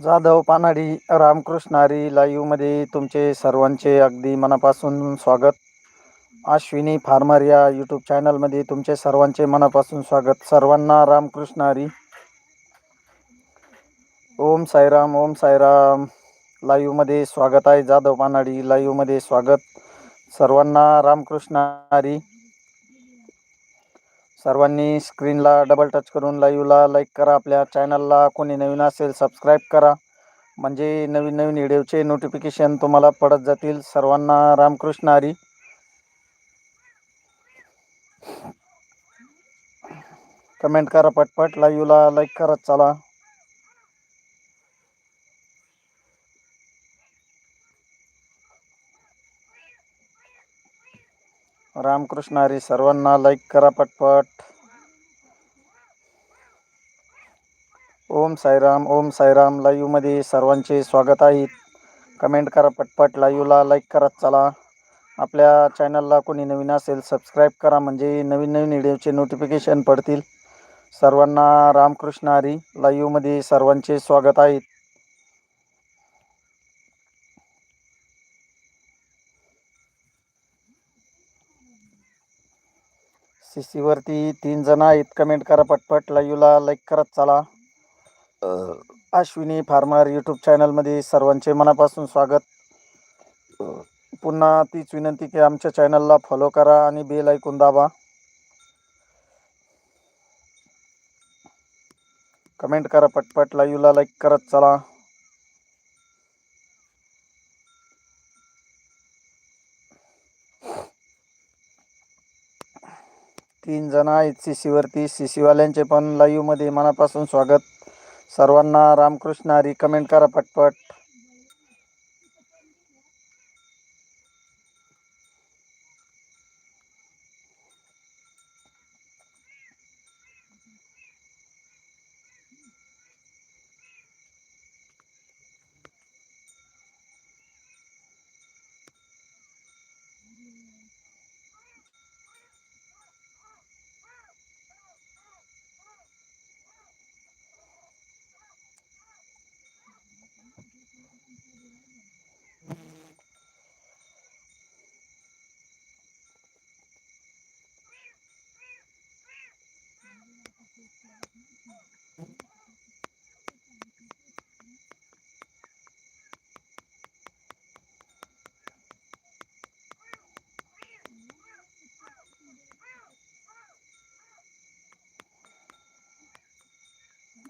जाधव पानाडी रामकृष्णारी लाईव्हमध्ये तुमचे सर्वांचे अगदी मनापासून स्वागत. अश्विनी फार्मर या यूट्यूब चॅनलमध्ये तुमचे सर्वांचे मनापासून स्वागत. सर्वांना रामकृष्णारी ओम साईराम ओम साईराम. लाईव्हमध्ये स्वागत आहे जाधव पानाडी लाईव्हमध्ये स्वागत. सर्वांना रामकृष्णारी सर्वांनी स्क्रीनला डबल टच करून लाईव्हला लाईक करा. आपल्या चॅनलला कोणी नवीन असेल सबस्क्राईब करा. म्हणजे नवीन नवीन व्हिडिओचे नोटिफिकेशन तुम्हाला पडत जातील. सर्वांना रामकृष्ण हरी. कमेंट करा पटपट. लाईव्हला लाईक करत चला. रामकृष्ण हरी सर्वांना लाईक करा पटपट. ओम साईराम ओम साईराम. लाईव्हमध्ये सर्वांचे स्वागत आहे. कमेंट करा पटपट. लाईव्हला लाईक करत चला. आपल्या चॅनलला कोणी नवीन असेल सबस्क्राईब करा. म्हणजे नवीन नवीन व्हिडिओचे नोटिफिकेशन पडतील. सर्वांना रामकृष्ण हरी लाईव्हमध्ये सर्वांचे स्वागत आहे. सी सीवरती तीन जण आहेत. कमेंट करा पटपट. लाईव्हला लाईक करत चला. अश्विनी फार्मर यूट्यूब चॅनलमध्ये सर्वांचे मनापासून स्वागत. पुन्हा तीच विनंती की आमच्या चॅनलला फॉलो करा आणि बेल ऐकून दाबा. कमेंट करा पटपट. लाईव्हला लाईक करत चला. तीन जण आहेत. सी सीवरती सी सीवाल्यांचे पण लाईव्हमध्ये मनापासून स्वागत. सर्वांना रामकृष्ण हरी. कमेंट करा पटपट.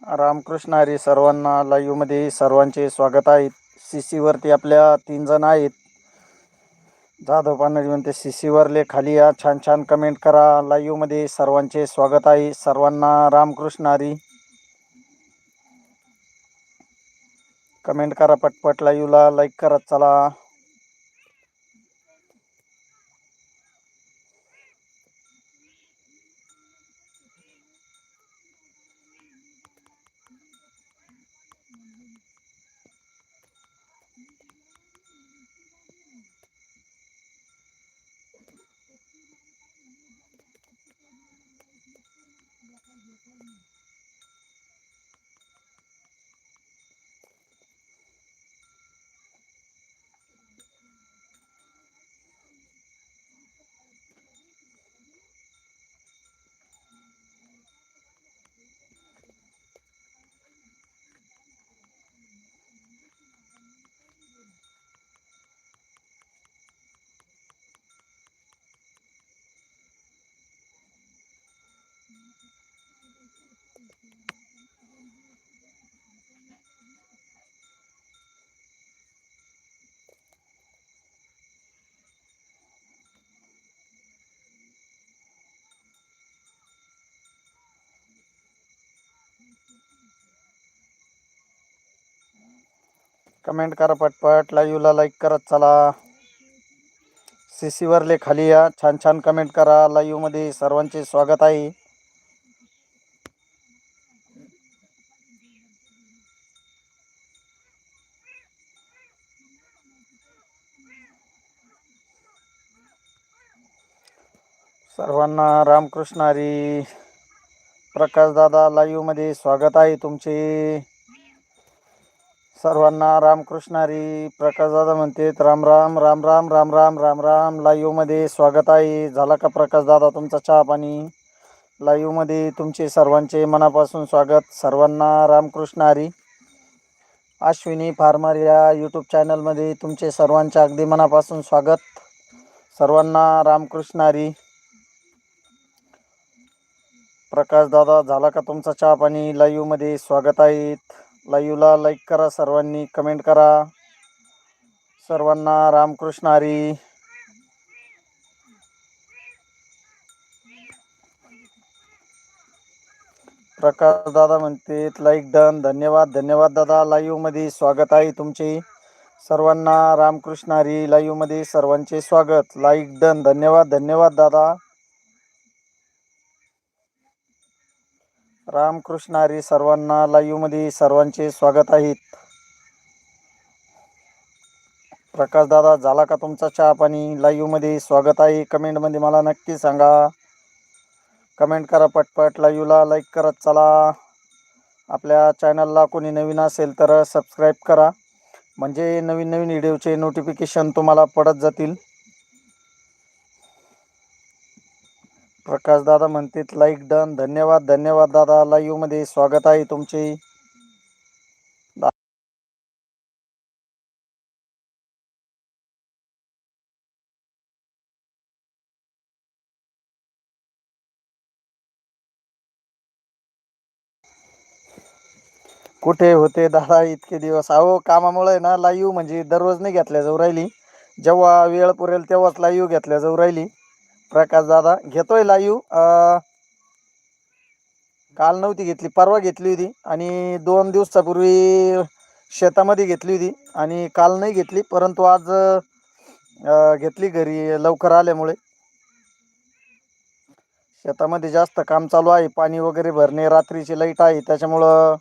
रामकृष्ण हरी सर्वांना लाईव्हमध्ये सर्वांचे स्वागत आहे. सी सीवरती आपल्या तीन जण आहेत. जाधव पानडी म्हणते सी सीवरले खाली या. छान छान कमेंट करा. लाईव्हमध्ये सर्वांचे स्वागत आहे. सर्वांना रामकृष्ण हरी. कमेंट करा पटपट. लाईव्हला लाईक करत चला. कमेंट करा पटपट लाईव्हला लाईक करत चला. सी सीवरले खाली या छान छान कमेंट करा. लाईव्हमध्ये सर्वांचे स्वागत आहे. सर्वांना रामकृष्ण हरी. प्रकाश दादा लाईव्हमध्ये स्वागत आहे तुमचे. सर्वांना रामकृष्णारी प्रकाश दादा म्हणतेत राम राम राम राम राम राम राम राम. लाईव्हमध्ये स्वागत आहे. झाला का प्रकाश दादा तुमचा चहा पाणी? लाईव्हमध्ये तुमचे सर्वांचे मनापासून स्वागत. सर्वांना रामकृष्ण हरी. अश्विनी फार्मर या यूट्यूब चॅनलमध्ये तुमचे सर्वांचे अगदी मनापासून स्वागत. सर्वांना रामकृष्ण हरी. प्रकाश दादा झाला का तुमचा चहा पाणी? लाईव्हमध्ये स्वागत आहेत लाईव्हला लाईक करा सर्वांनी कमेंट करा. सर्वांना रामकृष्ण हरी. प्रकाश दादा म्हणते लाईक डन धन्यवाद धन्यवाद दादा. लाईव्हमध्ये स्वागत आहे तुमचे. सर्वांना रामकृष्ण हरी लाईव्हमध्ये सर्वांचे स्वागत. लाईक डन धन्यवाद धन्यवाद दादा. रामकृष्ण हरी सर्वांना लाईव्हमध्ये सर्वांचे स्वागत आहेत प्रकाश दादा झाला का तुमचा चहा पाणी? लाईव्हमध्ये स्वागत आहे. कमेंटमध्ये मला नक्की सांगा. कमेंट करा पटपट. लाईव्हला लाईक करत चला. आपल्या चॅनलला कोणी नवीन असेल तर सबस्क्राईब करा. म्हणजे नवीन नवीन व्हिडिओचे नोटिफिकेशन तुम्हाला पडत जातील. प्रकाश दादा म्हणतात लाईक डन धन्यवाद धन्यवाद दादा. लाईव्हमध्ये स्वागत आहे तुमचे. कुठे होते दादा इतके दिवस? अहो कामामुळे ना लाईव्ह म्हणजे दररोज नाही घेतल्या जाऊ राहिली. जेव्हा वेळ पुरेल तेव्हाच लाईव्ह घेतल्या जाऊ राहिली. प्रकाश दादा घेतोय लाईव्ह. काल नव्हती घेतली परवा घेतली होती आणि दोन दिवसापूर्वी शेतामध्ये घेतली होती आणि काल नाही घेतली परंतु आज घेतली घरी लवकर आल्यामुळे. शेतामध्ये जास्त काम चालू आहे पाणी वगैरे भरणे रात्रीची लाइट आहे त्याच्यामुळं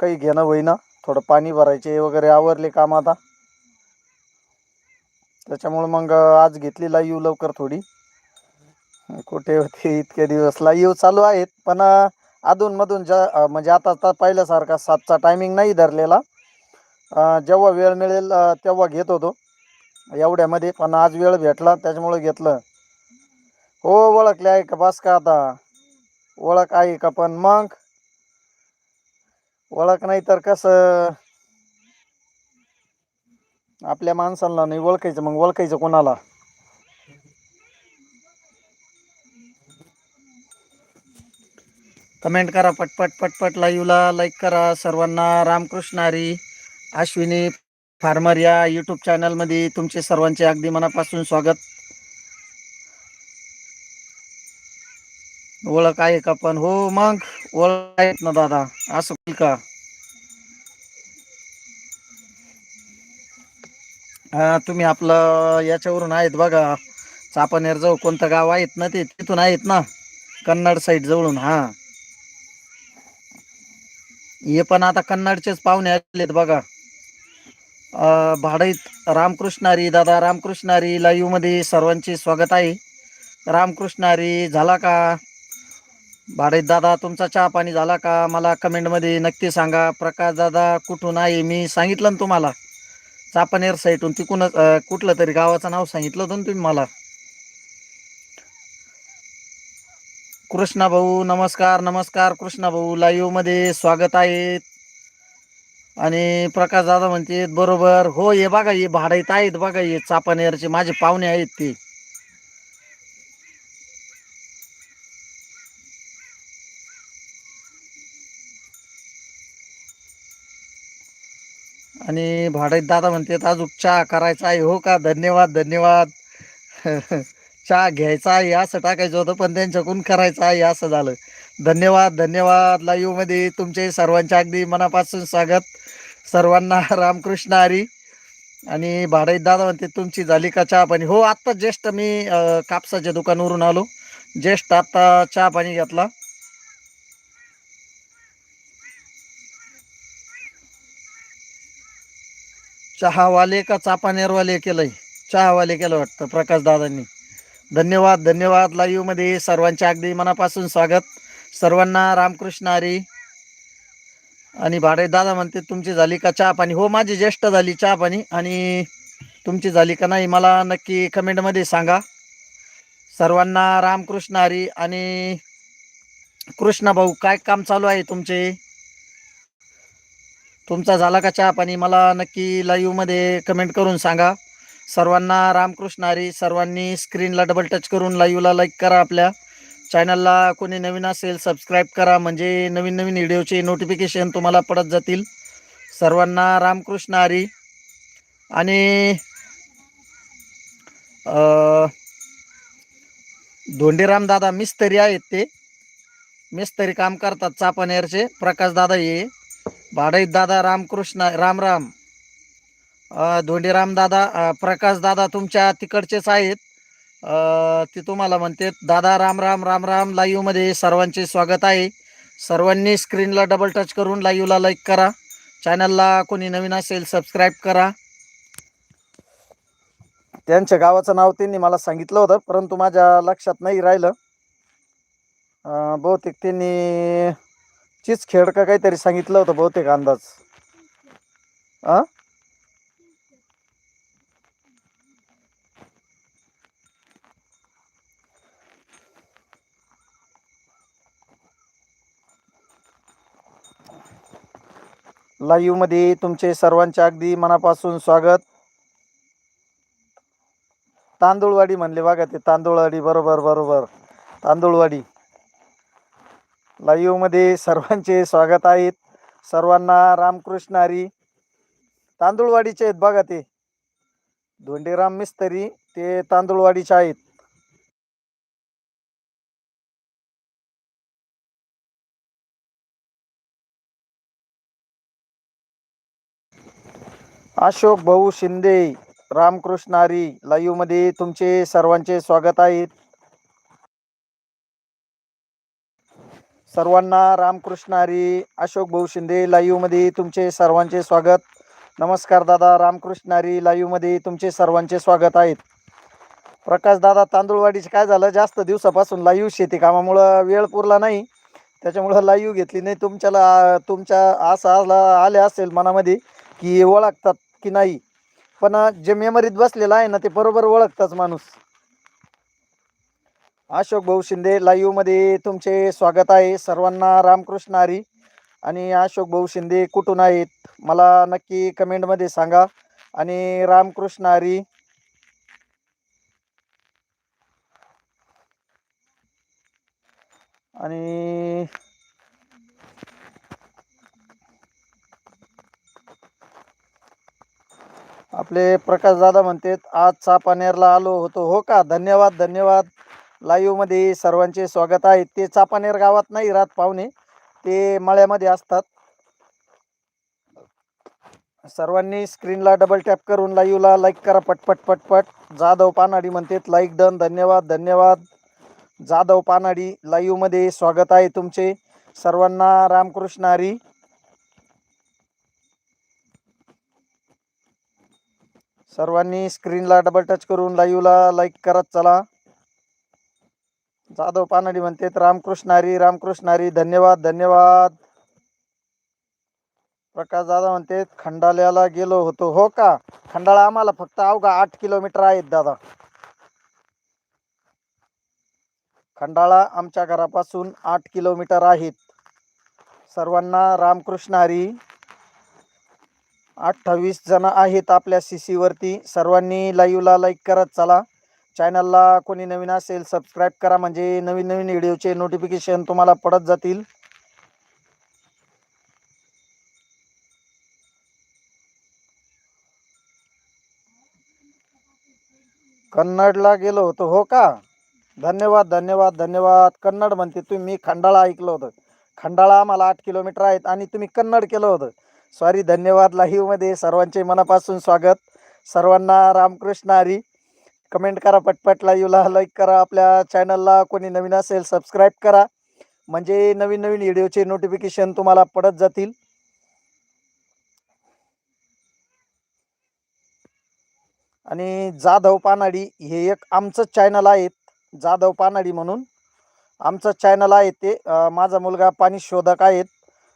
काही घेणं होईना थोडं पाणी भरायचे वगैरे आवरले काम आता. त्याच्यामुळं मग आज घेतली लाईव्ह लवकर थोडी. कुठे होते इतके दिवस. लाईव्ह चालू आहेत पण अधूनमधून ज्या म्हणजे आता आता पहिल्यासारखा सातचा टायमिंग नाही धरलेला. जेव्हा वेळ मिळेल तेव्हा घेत होतो. एवढ्यामध्ये पण आज वेळ भेटला त्याच्यामुळं घेतलं. हो ओळखले आहे का बस का आता? ओळख आहे का पण मग? ओळख नाही तर कसं? आपल्या माणसांना नाही ओळखायचं मग ओळखायचं कोणाला? कमेंट करा पटपट पटपट लाईव्हला लाईक करा. सर्वांना रामकृष्ण हरी अश्विनी फार्मर या यूट्यूब चॅनलमध्ये तुमचे सर्वांचे अगदी मनापासून स्वागत. ओळख आहे का पण? हो मग ओळख आहेत ना दादा? असं होईल का? हा तुम्ही आपलं याच्यावरून आहेत बघा. चापानेर जवळ कोणतं गाव आहेत ना ते तिथून आहेत ना. कन्नड साईड जवळून हा. हे पण आता कन्नडचेच पाहुणे आलेत बघा. अं, भाडईत रामकृष्णारी दादा रामकृष्णारी लाईव्हमध्ये सर्वांचे स्वागत आहे. रामकृष्णारी झाला का? भाडईत दादा तुमचा चहा पाणी झाला का? मला कमेंटमध्ये नक्की सांगा. प्रकाश दादा कुठून आहे? मी सांगितलं ना तुम्हाला. चापानेर साईटून तिकूनच कुठलं तरी गावाचं नाव सांगितलं होतं ना तुम्ही मला. कृष्णा भाऊ नमस्कार नमस्कार कृष्णा भाऊ लाईव्हमध्ये स्वागत आहे. आणि प्रकाश दादा म्हणते बरोबर हो हे बघा हे भाडीत आहेत बघा हे चापानेरचे माझे पाहुणे आहेत ते. आणि भाडीत दादा म्हणते अजून चहा करायचा आहे. हो का? धन्यवाद धन्यवाद. चहा घ्यायचा आहे असं टाकायचं होतं पण त्यांच्याकडून करायचं आहे असं झालं. धन्यवाद धन्यवाद लाईव्हमध्ये तुमचे सर्वांच्या अगदी मनापासून स्वागत. सर्वांना रामकृष्ण हरी. आणि भाडईत दादा म्हणते तुमची झाली का चहा पाणी? हो आत्ता ज्येष्ठ मी कापसाच्या दुकानावरून आलो. ज्येष्ठ आत्ता चहा पाणी घेतला. चहावाले का चापानेरवाले केलंय? चहावाले केलं वाटतं प्रकाश दादांनी. धन्यवाद धन्यवाद लाईव्हमध्ये अगदी मनापासून स्वागत. सर्वांना रामकृष्ण हरी. आणि भाडे दादा म्हणते तुमची झाली का चहा पाणी हो माझी ज्येष्ठ झाली चहा पाणी आणि तुमची झाली का नाही मला नक्की कमेंटमध्ये सांगा. सर्वांना रामकृष्ण हरी आणि कृष्णा भाऊ काय काम चालू आहे तुमचे? तुमचा झाला का चहा पाणी? मला नक्की लाईव्हमध्ये कमेंट करून सांगा. सर्वांना रामकृष्ण हरी. सर्वांनी स्क्रीनला डबल टच करून लाईव्हला लाईक करा आपल्या. चॅनलला कोणी नवीन असेल सबस्क्राईब करा. म्हणजे नवीन नवीन व्हिडिओचे नोटिफिकेशन तुम्हाला पडत जातील. सर्वांना रामकृष्ण हरी. आणि धोंडेराम धोंडीराम दादा मिस्तरी आहेत ते. मिस्तरी काम करतात चापानेरचे. प्रकाश दादा ये भाडईत दादा रामकृष्ण राम राम. धोंडीराम दादा प्रकाश दादा तुमच्या तिकडचेच आहेत. ते तुम्हाला म्हणते दादा राम राम राम राम लाईव्हमध्ये सर्वांचे स्वागत आहे. सर्वांनी स्क्रीनला डबल टच करून लाईव्हला लाईक करा. चॅनलला कोणी नवीन असेल सबस्क्राईब करा. त्यांच्या गावाचं नाव त्यांनी मला सांगितलं होतं परंतु माझ्या लक्षात नाही राहिलं. बहुतेक त्यांनी चिचखेड का काहीतरी सांगितलं होतं बहुतेक अंदाज. आ? लाईव्हमध्ये तुमचे सर्वांचे अगदी मनापासून स्वागत. तांदूळवाडी म्हणले बघा ते तांदूळवाडी बरोबर बरोबर. तांदूळवाडी. लाईव्हमध्ये सर्वांचे स्वागत आहेत सर्वांना रामकृष्ण हरी. तांदूळवाडीचे आहेत बघा ते. धोंडेराम मिस्त्री ते तांदूळवाडीचे आहेत. अशोक भाऊ शिंदे रामकृष्ण हरी. लाईव्हमध्ये तुमचे सर्वांचे स्वागत आहेत सर्वांना रामकृष्ण हरी अशोक भाऊ शिंदे लाईव्हमध्ये तुमचे सर्वांचे स्वागत. नमस्कार दादा रामकृष्ण हरी लाईव्हमध्ये तुमचे सर्वांचे स्वागत आहेत प्रकाश दादा तांदूळवाडीचे काय झालं? जास्त दिवसापासून लाईव्ह शेती कामामुळं वेळ पुरला नाही. त्याच्यामुळं लाईव्ह घेतली नाही. तुमच्याला तुमच्या असं आला आले असेल मनामध्ये की ओळखतात की नाही. पण जे मेमरीत बसलेलं आहे ना ते बरोबर ओळखताच माणूस. अशोक भाऊ शिंदे लाईव्हमध्ये तुमचे स्वागत आहे. सर्वांना रामकृष्ण हरी आणि अशोक भाऊ शिंदे कुठून आहेत? मला नक्की कमेंटमध्ये सांगा. आणि रामकृष्ण हरी. आणि आपले प्रकाश दादा म्हणतात आज सापानेरला आलो होतो. हो का? धन्यवाद धन्यवाद. लाईव्हमध्ये सर्वांचे स्वागत आहे. ते चापानेर गावात नाही रात पाहुणे. ते मळ्यामध्ये असतात. सर्वांनी स्क्रीनला डबल टॅप करून लाईव्हला लाईक करा पटपट पटपट. जाधव पानाडी म्हणतात लाईक डन धन्यवाद धन्यवाद. जाधव पानाडी लाईव्हमध्ये स्वागत आहे तुमचे. सर्वांना रामकृष्ण हरी. सर्वांनी स्क्रीनला डबल टच करून लाईव्हला लाईक करत चला. जाधव पानाडी म्हणतात रामकृष्ण हरी रामकृष्ण हरी धन्यवाद धन्यवाद. प्रकाश दादा म्हणतात खंडाळ्याला गेलो होतो. हो का? खंडाळा आम्हाला फक्त अवघा आठ किलोमीटर आहेत दादा. खंडाळा आमच्या घरापासून आठ किलोमीटर आहेत. सर्वांना रामकृष्ण हरी. अठ्ठावीस जण आहेत आपल्या सी सीवरती सर्वांनी लाईव्हला लाईक करत चला. चॅनलला कोणी नवीन असेल सबस्क्राईब करा म्हणजे नवीन नवीन व्हिडिओचे नोटिफिकेशन तुम्हाला पडत जातील. कन्नडला गेलो होतो. हो का? धन्यवाद धन्यवाद धन्यवाद. कन्नड म्हणते तुम्ही मी खंडाळा ऐकलं होतं. खंडाळा आम्हाला आठ किलोमीटर आहेत आणि तुम्ही कन्नड केलं होतं. सॉरी धन्यवाद. लाईव्हमध्ये सर्वांचे मनापासून स्वागत. सर्वांना रामकृष्ण हरी. कमेंट करा पटपटला युला लाईक करा आपल्या चॅनलला कोणी नवीन असेल सबस्क्राईब करा. म्हणजे नवीन नवीन व्हिडिओचे नोटिफिकेशन तुम्हाला पडत जातील. आणि जाधव पानाडी हे एक आमचंच चॅनल आहेत जाधव पानाडी म्हणून. आमचं चॅनल आहे ते. माझा मुलगा पाणी शोधक आहेत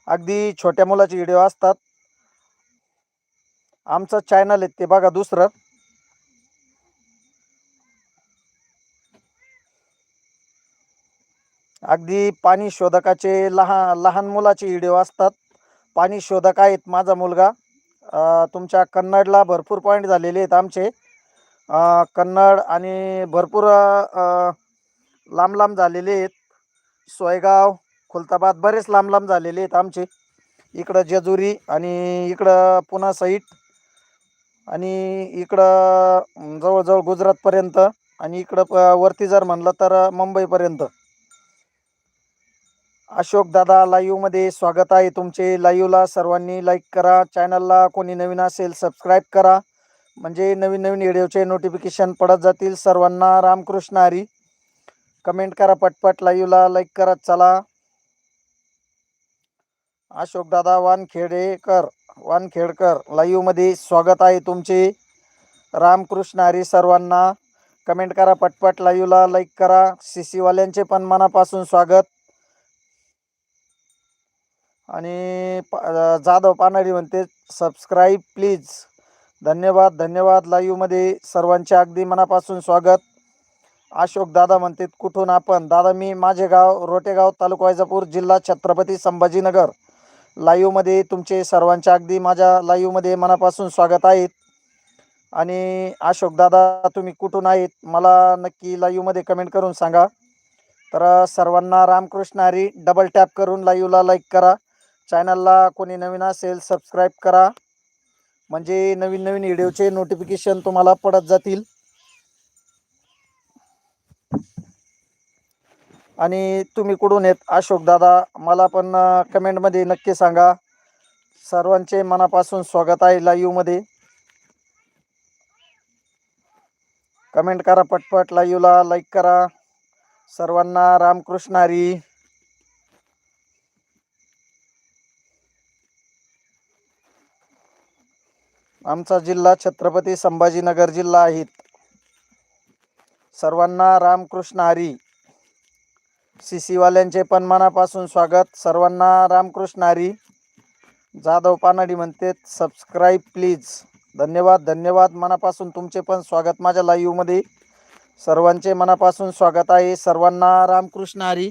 अगदी छोट्या मुलाचे व्हिडिओ असतात. आमचं चॅनल आहे ते बघा दुसरं. अगदी पाणी शोधकाचे लहान लहान मुलाचे व्हिडिओ असतात. पाणी शोधक आहेत माझा मुलगा. तुमच्या कन्नडला भरपूर पॉईंट झालेले आहेत आमचे. कन्नड आणि भरपूर लांब लांब झालेले आहेत. सोयगाव खुलताबाद बरेच लांब लांब झालेले आहेत आमचे. इकडं जेजुरी आणि इकडं पुन्हा साईट आणि इकडं जवळजवळ गुजरातपर्यंत आणि इकडं प- वरती जर म्हणलं तर मुंबईपर्यंत. अशोक दादा लाईव्हमध्ये स्वागत आहे तुमचे. लाईव्हला सर्वांनी लाईक करा. चॅनलला कोणी नवीन असेल सबस्क्राईब करा. म्हणजे नवीन नवीन व्हिडिओचे नोटिफिकेशन पडत जातील. सर्वांना रामकृष्ण हरी. कमेंट करा पटपट. लाईव्हला लाईक करत चला. अशोक दादा वानखेडेकर. वानखेडकर लाईव्हमध्ये स्वागत आहे तुमचे. रामकृष्ण हरी सर्वांना. कमेंट करा पटपट. लाईव्हला लाईक करा. सी सीवाल्यांचे पण मनापासून स्वागत. आणि पा जाधव पानाडी म्हणते सबस्क्राईब प्लीज धन्यवाद धन्यवाद. लाईव्हमध्ये सर्वांचे अगदी मनापासून स्वागत. अशोक दादा म्हणते कुठून आपण? दादा मी माझे गाव रोटेगाव तालुका वैजापूर जिल्हा छत्रपती संभाजीनगर. लाईव्हमध्ये तुमचे सर्वांचे अगदी माझ्या लाईव्हमध्ये मनापासून स्वागत आहेत आणि अशोक दादा तुम्ही कुठून आहेत? मला नक्की लाईव्हमध्ये कमेंट करून सांगा. तर सर्वांना रामकृष्ण हरी डबल टॅप करून लाईव्हला लाईक करा. चॅनलला कोणी नवीन असेल सबस्क्राईब करा. म्हणजे नवीन नवीन व्हिडिओचे नोटिफिकेशन तुम्हाला पडत जातील. आणि तुम्ही कुठून येत अशोक दादा? मला पण कमेंटमध्ये नक्की सांगा. सर्वांचे मनापासून स्वागत आहे लाईव्हमध्ये कमेंट करा पटपट लाईव्हला लाईक करा. सर्वांना रामकृष्ण हरी. आमचा जिल्हा छत्रपती संभाजीनगर जिल्हा आहेत सर्वांना रामकृष्ण हरी. सी सीवाल्यांचे पण मनापासून स्वागत. सर्वांना रामकृष्ण हरी. जाधव पानाडी म्हणते सबस्क्राईब प्लीज धन्यवाद धन्यवाद. मनापासून तुमचे पण स्वागत माझ्या लाईव्हमध्ये सर्वांचे मनापासून स्वागत आहे. सर्वांना रामकृष्ण हरी.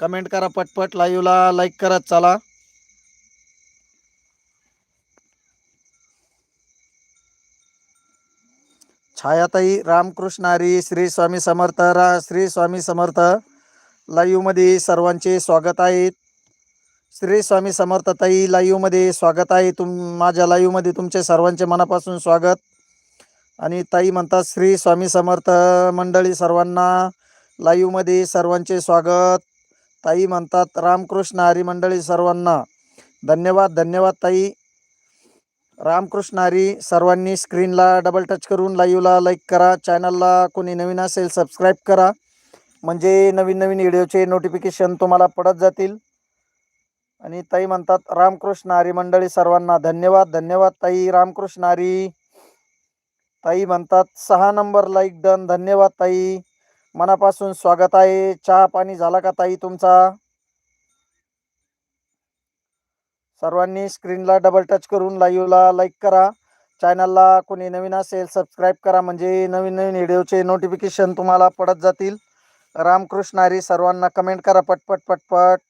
कमेंट करा पटपट. लाईव्हला लाईक करत चला. छायाताई रामकृष्ण हरी श्री स्वामी समर्थ रा श्री स्वामी समर्थ. लाईव्हमध्ये सर्वांचे स्वागत आहेत श्री स्वामी समर्थ ताई लाईव्हमध्ये स्वागत आहे. तुम माझ्या लाईव्हमध्ये तुमचे सर्वांचे मनापासून स्वागत. आणि ताई म्हणतात श्री स्वामी समर्थ मंडळी सर्वांना लाईव्हमध्ये सर्वांचे स्वागत. ताई म्हणतात रामकृष्ण हरी मंडळी सर्वांना. धन्यवाद धन्यवाद ताई. रामकृष्ण हरी सर्वांनी स्क्रीनला डबल टच करून लाईव्हला लाईक करा. चॅनलला कोणी नवीन असेल सबस्क्राईब करा. म्हणजे नवीन नवीन व्हिडिओचे नोटिफिकेशन तुम्हाला पडत जातील. आणि ताई म्हणतात रामकृष्ण हरी मंडळी सर्वांना धन्यवाद धन्यवाद ताई रामकृष्ण हरी. ताई म्हणतात सहा नंबर लाईक डन धन्यवाद ताई. मनापासून स्वागत आहे. चहा पाणी झाला का ताई तुमचा? सर्वांनी स्क्रीनला डबल टच करून लाईव्हला लाईक करा. चॅनलला कोणी नवीन असेल सबस्क्राईब करा. म्हणजे नवीन नवीन व्हिडिओचे नोटिफिकेशन तुम्हाला पडत जातील. रामकृष्ण हरी सर्वांना कमेंट करा पटपट पटपट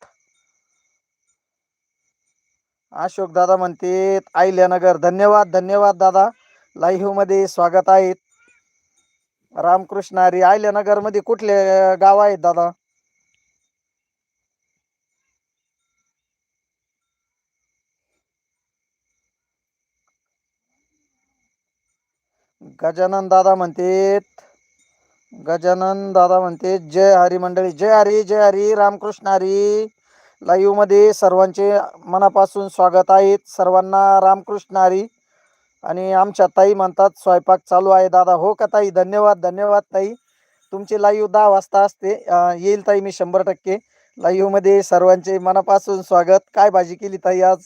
अशोक दादा म्हणते आईल्यानगर धन्यवाद धन्यवाद दादा. लाईव्हमध्ये स्वागत आहेत रामकृष्ण हरी आयल्यानगरमध्ये कुठले गाव आहेत दादा? गजानन दादा म्हणतेत गजानन दादा म्हणते जय हरी मंडळी जय हरी जय हरी रामकृष्ण हरी. लाईव्हमध्ये सर्वांचे मनापासून स्वागत आहेत सर्वांना रामकृष्ण हरी. आणि आमच्या ताई म्हणतात स्वयंपाक चालू आहे दादा. हो का ताई? धन्यवाद धन्यवाद ताई. तुमची लाईव्ह दहा वाजता असते. येईल ताई मी शंभर टक्के. लाईव्हमध्ये सर्वांचे मनापासून स्वागत. काय भाजी केली ताई आज?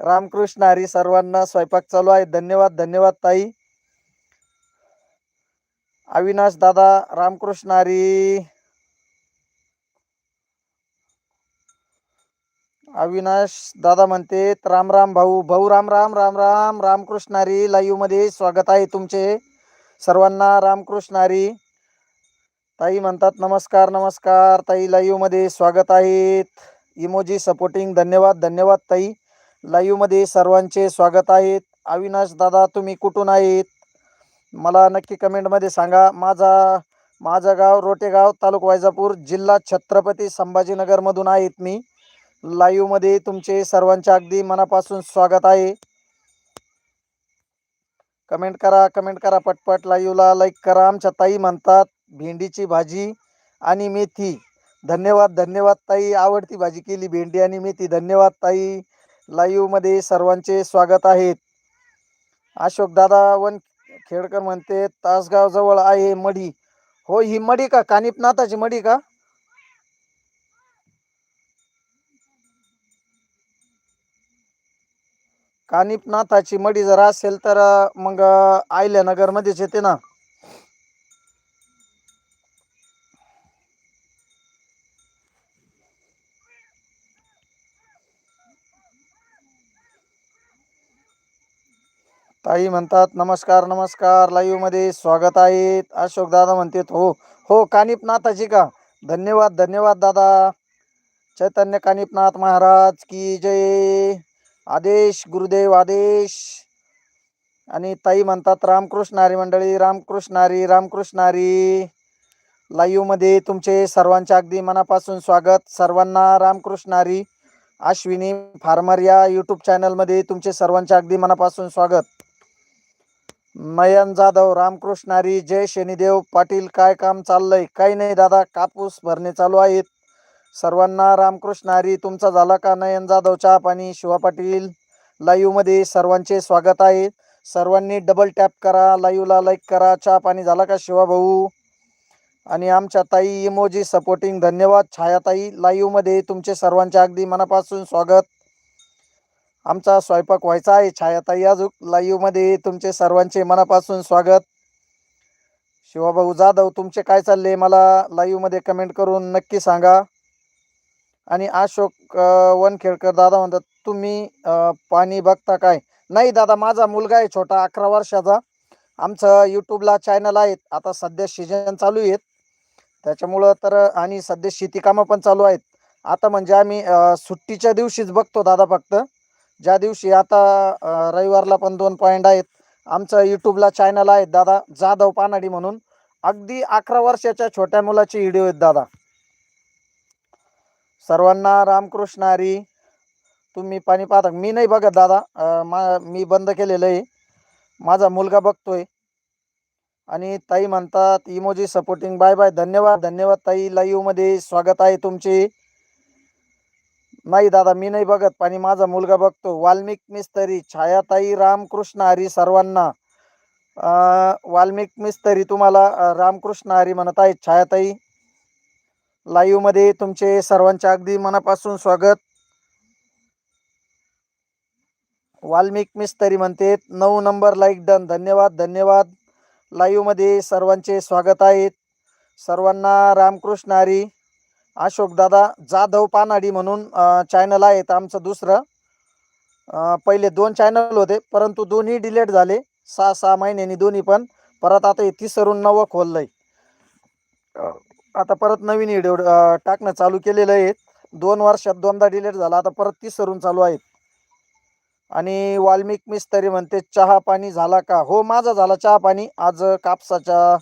रामकृष्ण हरी सर्वांना स्वयंपाक चालू आहे. धन्यवाद धन्यवाद ताई. अविनाश दादा रामकृष्ण हरी. अविनाश दादा म्हणते राम राम भाऊ भाऊ राम राम राम राम रामकृष्णारी लाईव्हमध्ये स्वागत आहे तुमचे सर्वांना. रामकृष्णारी ताई म्हणतात नमस्कार नमस्कार ताई लाईव्हमध्ये स्वागत आहेत. इमोजी सपोर्टिंग धन्यवाद धन्यवाद ताई. लाईव्हमध्ये सर्वांचे स्वागत आहेत. अविनाश दादा तुम्ही कुठून आहेत? मला नक्की कमेंटमध्ये सांगा. माझा माझं गाव रोटेगाव तालुका वैजापूर जिल्हा छत्रपती संभाजीनगरमधून आहेत मी. लाईव्हमध्ये तुमचे सर्वांचे अगदी मनापासून स्वागत आहे. कमेंट करा कमेंट करा पटपट. लाईव्हला लाईक करा. आमच्या ताई म्हणतात भेंडीची भाजी आणि मेथी. धन्यवाद धन्यवाद ताई. आवडती भाजी केली भेंडी आणि मेथी. धन्यवाद ताई. लाईव्हमध्ये सर्वांचे स्वागत आहेत अशोक दादा वन खेडकर म्हणते तासगाव जवळ आहे मढी. हो ही मढी का? कानिपनाथाची मढी का? कानिपनाथाची मढी जर असेल तर मग आयल्यानगर मध्येच येते ना? ताई म्हणतात नमस्कार नमस्कार लाईव्हमध्ये स्वागत आहे. अशोक दादा म्हणतात हो हो कानिपनाथाची का? धन्यवाद धन्यवाद दादा. चैतन्य कानिपनाथ महाराज की जय. आदेश गुरुदेव आदेश. आणि ताई म्हणतात रामकृष्ण हरी मंडळी रामकृष्ण हरी रामकृष्ण हरी. लाईव्हमध्ये तुमचे सर्वांच्या अगदी मनापासून स्वागत. सर्वांना रामकृष्ण हरी अश्विनी फार्मर या यूट्यूब चॅनलमध्ये तुमचे सर्वांच्या अगदी मनापासून स्वागत. नयन जाधव रामकृष्णारी जय शनिदेव पाटील काय काम चाललंय? काही नाही दादा कापूस भरणे चालू आहेत. सर्वांना रामकृष्णारी तुमचा झाला का? नयन जाधव चहा पाणी शिवा पाटील लाईव्हमध्ये सर्वांचे स्वागत आहे. सर्वांनी डबल टॅप करा लाईव्हला लाईक करा. चहा पाणी झाला का शिवा भाऊ? आणि आमच्या ताई इमोजी सपोर्टिंग धन्यवाद. छायाताई लाईव्हमध्ये तुमचे सर्वांचे अगदी मनापासून स्वागत. आमचा स्वयंपाक व्हायचा आहे. छायाताई अजून लाईव्हमध्ये तुमचे सर्वांचे मनापासून स्वागत. शिवाभाऊ जाधव तुमचे काय चालले? मला लाईव्हमध्ये कमेंट करून नक्की सांगा. आणि अशोक वनखेडकर दादा म्हणतात तुम्ही पाणी बघता काय? नाही दादा माझा मुलगा आहे छोटा अकरा वर्षाचा. आमचं यूट्यूबला चॅनल आहेत. आता सध्या सीजन चालू आहेत. त्याच्यामुळं तर आणि सध्या शेती कामं पण चालू आहेत. आता म्हणजे आम्ही सुट्टीच्या दिवशीच बघतो दादा फक्त. ज्या दिवशी आता रविवारला पण दोन पॉईंट आहेत. आमचं यूट्यूबला चॅनल आहे दादा जाधव पानाडी म्हणून. अगदी अकरा वर्षाच्या छोट्या मुलाचे व्हिडिओ आहेत दादा. सर्वांना रामकृष्ण हरी. तुम्ही पाणी पाहता. मी नाही बघत दादा. मा मी बंद केलेलं आहे. माझा मुलगा बघतोय. आणि ताई म्हणतात इमोजी सपोर्टिंग बाय बाय धन्यवाद. धन्यवाद ताई. लाईव्हमध्ये स्वागत आहे तुमचे. नाही दादा मी नाही बघत पाणी माझा मुलगा बघतो. वाल्मिक मिस्तरी छायाताई रामकृष्ण हरी सर्वांना. वाल्मिक मिस्तरी तुम्हाला रामकृष्ण हरी म्हणत आहेत. छायाताई लाईव्हमध्ये तुमचे सर्वांचे अगदी मनापासून स्वागत. वाल्मिक मिस्तरी म्हणते नऊ नंबर लाईक डन धन्यवाद धन्यवाद. लाईव्हमध्ये सर्वांचे स्वागत आहेत सर्वांना रामकृष्ण हरी अशोक दादा जाधव पानाडी म्हणून चॅनल आहेत आमचं दुसरं. पहिले दोन चॅनल होते परंतु दोन्ही डिलीट झाले. सहा सहा महिन्यांनी दोन्ही पण. परत आता हे तिसरून नवं खोललंय. आता परत नवीन व्हिडिओ टाकणं चालू केलेलं आहे. दोन वर्षात दोनदा डिलीट झाला आता परत तिसरून चालू आहेत आणि वाल्मिक मिस्तरी म्हणते चहा पाणी झाला का? हो माझा झाला चहा पाणी. आज कापसाच्या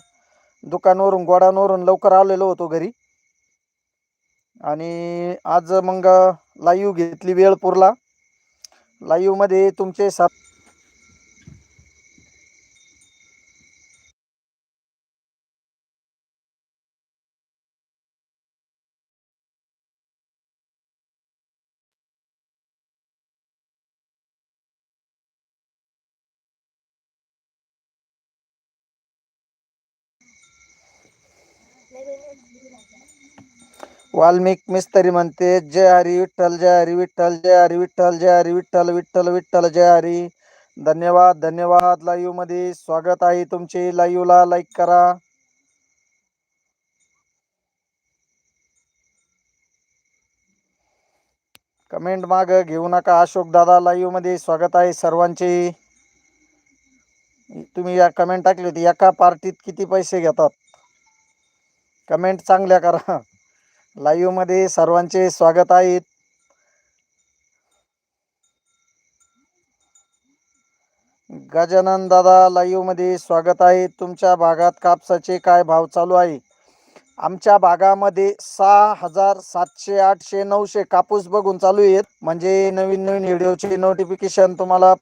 दुकानावरून गोडांवरून लवकर आलेलो होतो घरी. आणि आज मग लाईव्ह घेतली वेळ पुरला. तुमचे सात वाल्मिक मिस्तरी म्हणते जय हरी विठ्ठल जय हरी विठ्ठल जय हरी विठ्ठल जय हरी विठ्ठल विठ्ठल विठ्ठल जय हरी. धन्यवाद धन्यवाद लाईव्हमध्ये स्वागत आहे तुमचे. लाईव्हला लाईक करा. कमेंट माग घेऊ नका अशोक दादा लाईव्हमध्ये स्वागत आहे सर्वांचे. तुम्ही या कमेंट टाकली होती एका पार्टीत किती पैसे घेतात? कमेंट चांगल्या करा. लाईव्हमध्ये सर्वांचे स्वागत आहे. गजानन दादा लाईव्हमध्ये स्वागत आहे. तुमच्या भागात कापसाचे काय भाव चालू आहे? आमच्या भागामध्ये सहा हजार सातशे आठशे नऊशे कापूस बघून चालू आहेत. म्हणजे नवीन नवीन व्हिडिओचे नोटिफिकेशन तुम्हाला